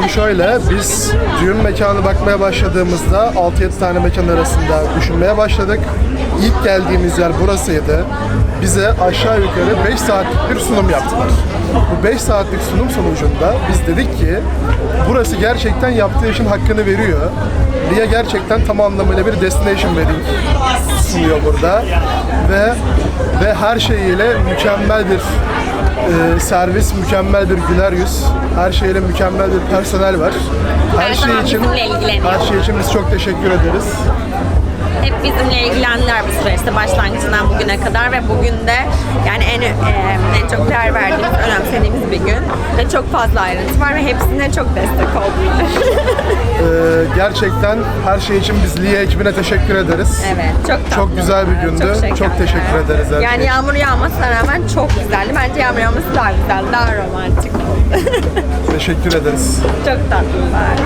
Şimdi şöyle, biz düğün mekanı bakmaya başladığımızda 6-7 tane mekan arasında düşünmeye başladık. İlk geldiğimiz yer burasıydı. Bize aşağı yukarı 5 saatlik bir sunum yaptılar. Bu 5 saatlik sunum sonucunda biz dedik ki burası gerçekten yaptığı işin hakkını veriyor. Lia gerçekten tam anlamıyla bir destination wedding sunuyor burada. Ve ve her şeyiyle mükemmel bir e, servis, mükemmel bir güler yüz, her şeyle mükemmel bir personel var. Her, Her şey için her şey için biz çok teşekkür ederiz. Hep bizimle ilgilendiler bu süreçte başlangıcından bugüne kadar ve bugün de yani en e, en çok değer verdiğimiz, önemsediğimiz bir gün ve çok fazla ayrıntı var ve hepsine çok destek oldular. Gerçekten her şey için biz Lia ekibine teşekkür ederiz. evet, çok tatlı. Çok güzel bir gündü. şekerler. Çok teşekkür ederiz her şey Yani için. yağmur yağmasına rağmen çok güzeldi. Bence yağmur yağması daha güzel, daha romantik oldu. Teşekkür ederiz. çok tatlılar.